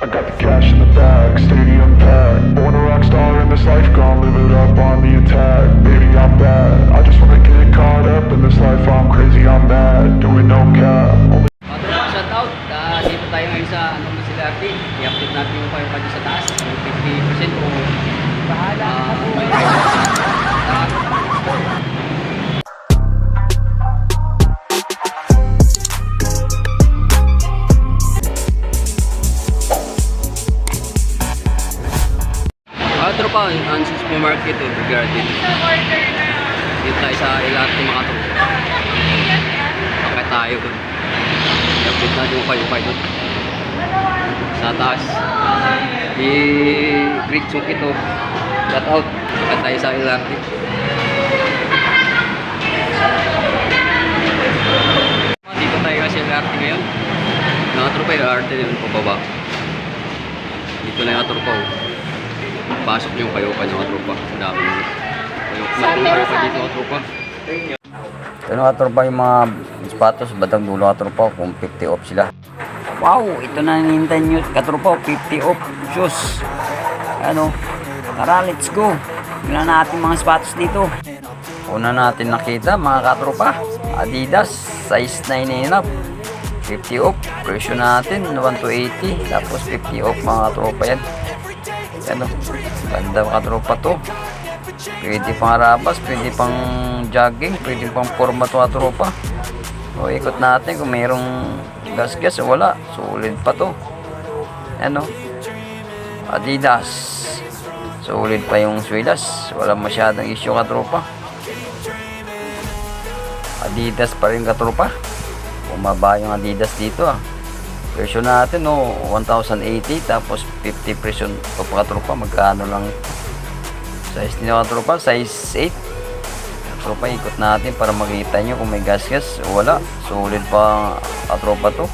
I got the cash in the bag, stadium packed. Born a rock star in this life, gonna live it up on the attack. Baby, I'm bad. I just wanna get caught up in this life. I'm crazy, I'm mad. Doing no cap. Only shout out. Ah, dito tayo ngayon sa ano. I-update natin yung Ah, tropa, ang supermarket o regarding dito tayo sa ilat ng mga tropa. Bakit tayo dun? I-update natin yung kayo dun. Sa taas. I-greet yung ito. Shout out. Bakit tayo sa LRT. Dito tayo sa LRT ngayon. Mga tropa yung LRT na yun pababa. Dito na yung tropa. oh. Pasok yung kayo pa yung tropa. Ang dami nyo. Kayo kayo pa dito mga tropa. Ito na katropa yung mga sapatos, batang dulo katropa kung 50 off sila. Wow, ito na hinihintay nyo katropa, 50 off shoes. Ano, tara let's go. Tingnan natin mga sapatos dito. Una natin nakita mga katropa, Adidas, size 9 and up. 50 off, presyo natin 1 to 80, tapos 50 off mga katropa yan. Ano, ganda mga katropa to. Pwede pang rabas, pwede pang jogging, pwede pang forma to at tropa. O ikot natin kung mayroong gas-gas wala. Sulit pa to. Ano? Adidas. Sulit pa yung swilas. Wala masyadong issue ka tropa. Adidas pa rin ka tropa. Bumaba yung Adidas dito ah. Version natin no, 1,080 tapos 50 presyon o pa tropa. Magkano lang Size nila tropa, size 8. Tropa, ikot natin para makita nyo kung may gas-gas o wala. Solid pa ang tropa to.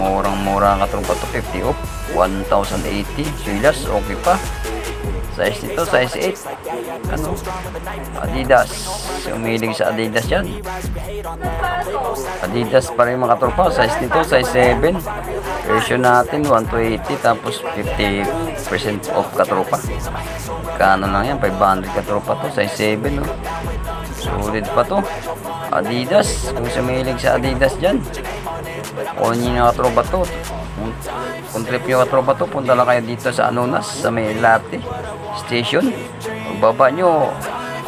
Murang-mura ang katropa to, 50 off. 1,080. Silas, okay pa. Size nito, size 8. Ano? Adidas. Umilig sa Adidas yan. Adidas pa rin mga tropa. Size nito, size 7. Version natin, 1 to 80. Tapos 50% off katropa. Kano lang yan, 500 katropa to. Size 7, no? Solid pa to. Adidas. Kung sumilig sa Adidas dyan. Kunin nyo katropa to. Kung, trip nyo katropa to, punta lang kayo dito sa Anunas, sa may Larte Station. Pagbaba nyo,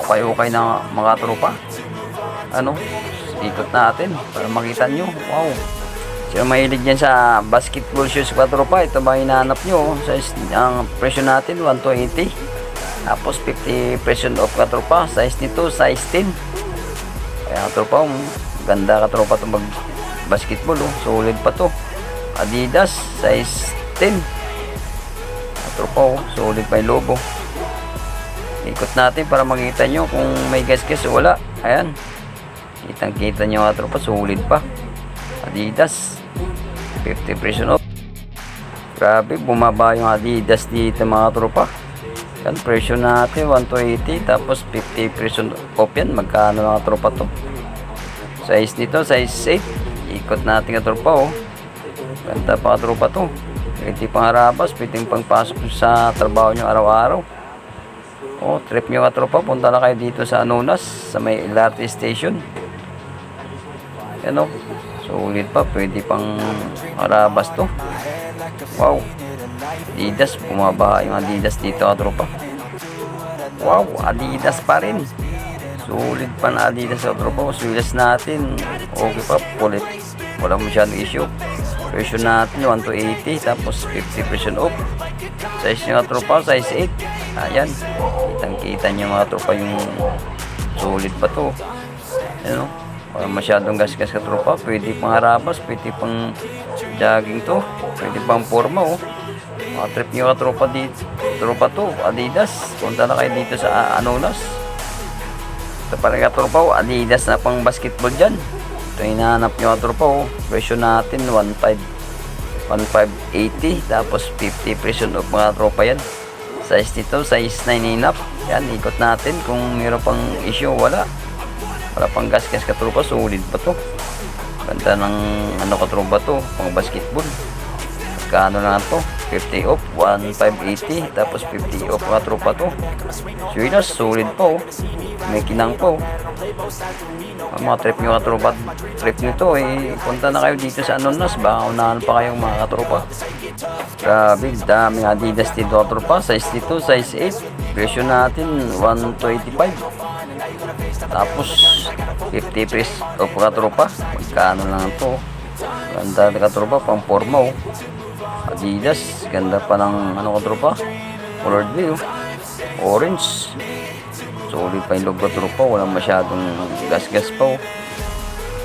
ukay-ukay na mga tropa. Ano? Ikot natin para makita nyo. Wow. Sino mahilig dyan sa basketball shoes pa tropa? Ito ba hinahanap nyo? Sa, ang presyo natin, 1 to 80. Tapos 50% off ka tropa. Size nito, size 10. Kaya tropa, um, ganda ka tropa itong mag basketball. Oh. Solid pa to. Adidas, size 10. Ah, Tropa, oh. solid pa yung logo. Ikot natin para makita nyo kung may gas-gas o wala. Ayan. Kitang kita nyo nga tropa, solid pa. Adidas. 50% off. Grabe, bumaba yung Adidas dito mga tropa. Yan, presyo natin 1 to 80 tapos 50% off yan. Magkano mga tropa to? Size nito, size 8. Ikot natin ang tropa oh. Ganda pa to. Pwede pang harabas, pwede pang pasok sa trabaho nyo araw-araw. Oh, trip nyo ka tropa, punta na kayo dito sa Anunas, sa may LRT station. Yan oh. Sulit pa, pwede pang harabas to. Wow. Adidas, bumaba yung Adidas dito ka tropa. Wow, Adidas pa rin. Sulit pa na Adidas sa tropa. Sulit natin. Okay pa, pulit. Wala masyadong issue. Version natin 1 to 80 tapos 50% off. Size nga tropa, size 8. Ayan. Kitang kita nyo mga tropa yung sulit pa to. Ano? Wala masyadong gas-gas ka tropa. Pwede pang harabas, pwede pang jogging to. Pwede pang forma oh. Mga trip nyo ka tropa dito. Tropa to, Adidas. Punta na kayo dito sa Anonas. Ito pa rin ka tropa oh. Adidas na pang basketball dyan. Ito hinahanap nyo ka tropa oh. Version natin 1.5 1.580 tapos 50% of mga tropa yan. Size nito size 9 and up yan ikot natin. Kung meron pang issue wala. Wala pang gas gas katropa solid pa to? Ganda ng ano katropa to? Pang basketball. Magkano na to? 50 off, 1,580. Tapos 50 off mga tropa to. Swinas, solid po. May kinang po. Ang mga trip nyo katropa, trip nyo to eh, punta na kayo dito sa Anonas, baka unahan pa kayong mga katropa. Grabe, dami Adidas dito katropa, size dito, size 8, presyo natin 125. Tapos 50 pesos o katropa, magkano lang to. Ganda na katropa, pang forma oh. Adidas, ganda pa ng ano katropa, colored blue, orange. Solid pa yung logo tropa, walang masyadong gas-gas pa oh.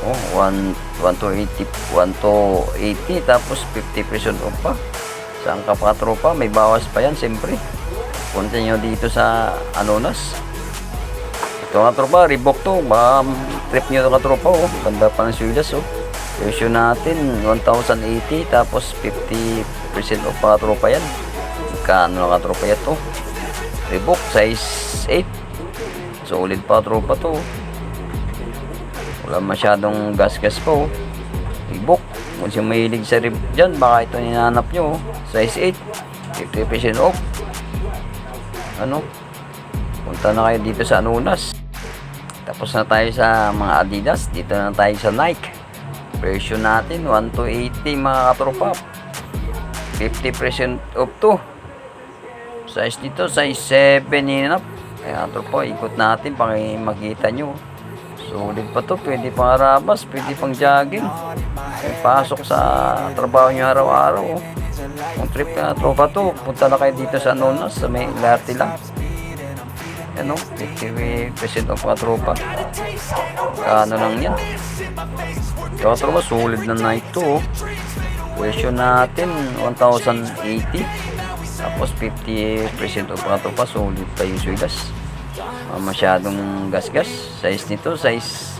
Oh, 1 1 to 80, 1 to 80 tapos 50% off pa. Saan ka pa tropa? May bawas pa yan siyempre. Punta nyo dito sa Anonas. Ito nga tropa, Reebok to. Baka trip nyo ito ka tropa oh. Ganda pa ng Suidas oh. Presyo natin 1,080 tapos 50% off ka tropa yan. Kano na ka tropa yan to? Reebok size 8. Solid pa tropa to. Wala masyadong gas-gas pa oh. Reebok. Kung siya mahilig sa rib dyan, baka ito ninanap nyo oh. Size 8. 50% off. Ano? Punta na kayo dito sa Anunas. Tapos na tayo sa mga Adidas. Dito na tayo sa Nike. Presyo natin 1 to 80 mga katropa. 50% off to. Size dito, size 7 yun up. Kaya tropa, ikot natin para makita nyo. Solid pa to, pwede pang arabas, pwede pang jogging. May pasok sa trabaho nyo araw-araw. oh. Kung trip ka tropa to, punta na kayo dito sa Anonas, sa may Larte lang. Yan o, 50% off mga tropa. Kano lang yan. Ito ka tropa, solid na night to. oh. Presyo natin, 1,080. Tapos 50% off mga tropa, solid pa yung suidas. Ah, masyadong gas-gas. Size nito, size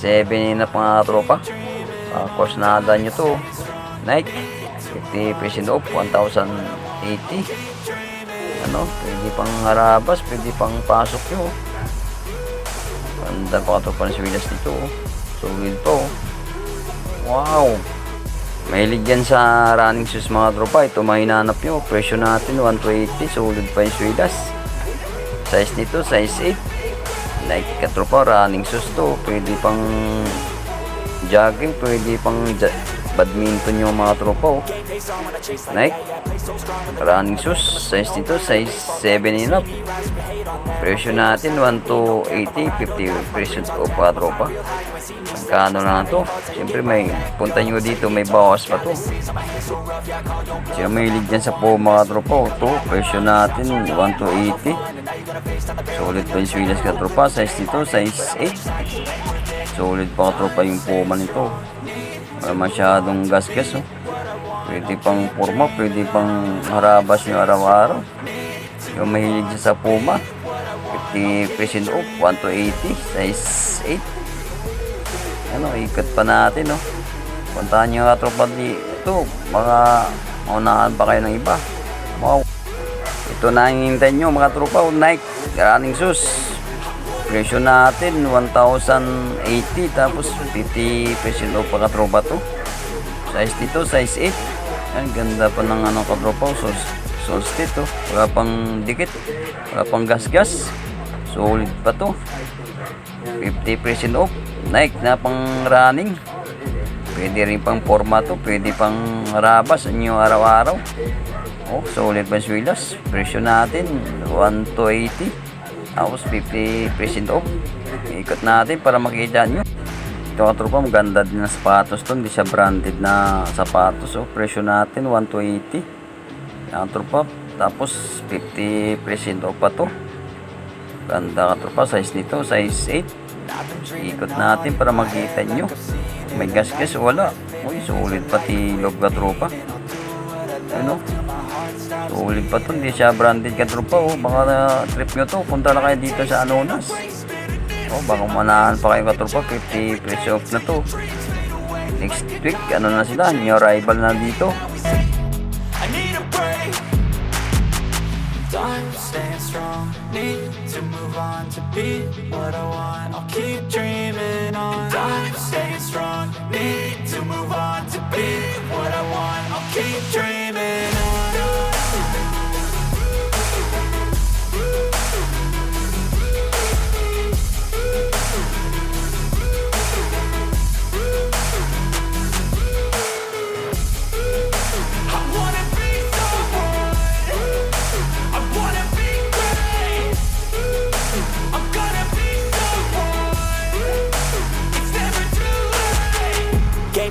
7 na mga tropa. Uh, course na nyo to. Nike, 50% off, 1,080. Ano, pwede pang harabas, pwede pang pasok nyo. Ganda pa ito pa ng Swilas dito. oh. Solid po. Wow! Mahilig yan sa running shoes mga tropa. Ito mahinanap nyo. Presyo natin 180. Solid pa yung Swilas. Size nito, size 8. Like katropa, running shoes to. Pwede pang jogging, pwede pang badminton yung mga tropa. Oh. Nike, running shoes, size nito, size 7 and up. Presyo natin, 1 to 80, 50 presyo o pa tropa. Magkano na to? Siyempre may, punta nyo dito, may bawas pa to. Sino mahilig dyan sa po mga tropa. oh. To, presyo natin, 1 to 80. Solid pa yung Swilas ka tropa. Size nito, size 8. Solid pa tropa yung puma nito. Wala masyadong gas-gas oh. Pwede pang forma, pwede pang harabas nyo araw-araw. Yung mahilig dyan sa puma. 50% off, 1 to 80, size 8. Ano, ikot pa natin oh. Puntahan nyo nga tropa dito. Mga maunahan pa kayo ng iba. Wow. Ito na ang hintay nyo mga tropa. Nike running shoes. Presyo natin 1,080 tapos 50 pesos off pa katropa to. Size dito, size 8. Ang ganda pa ng ano katropa. So, solstice to. Wala pang dikit. Wala pang gas-gas. Solid pa to. 50% off. Nike na pang running. Pwede rin pang forma to. Pwede pang rabas. Ano araw-araw. Oh, solid pa Swilas. Presyo natin, 1 to 80. Tapos 50% off. Ikot natin para makita nyo. Ito ka tropa, maganda din na sapatos to. Hindi siya branded na sapatos. Oh, presyo natin, 1 to 80. Yan tropa. Tapos 50% off pa to. Ganda ka tropa, size nito, size 8. Ikot natin para makita nyo. May gas-gas, wala. Uy, solid pati loob ka tropa. Ano? Solid pa to, hindi siya branded ka tropa. Oh. Baka na trip nyo to, punta na kayo dito sa Anonas. Oh, baka manahan pa kayo ka tropa, 50 peso off na to. Next week, ano na sila, new arrival na dito. I'm staying strong. Need to move on to be what I want. I'll keep dreaming on. I'm staying strong.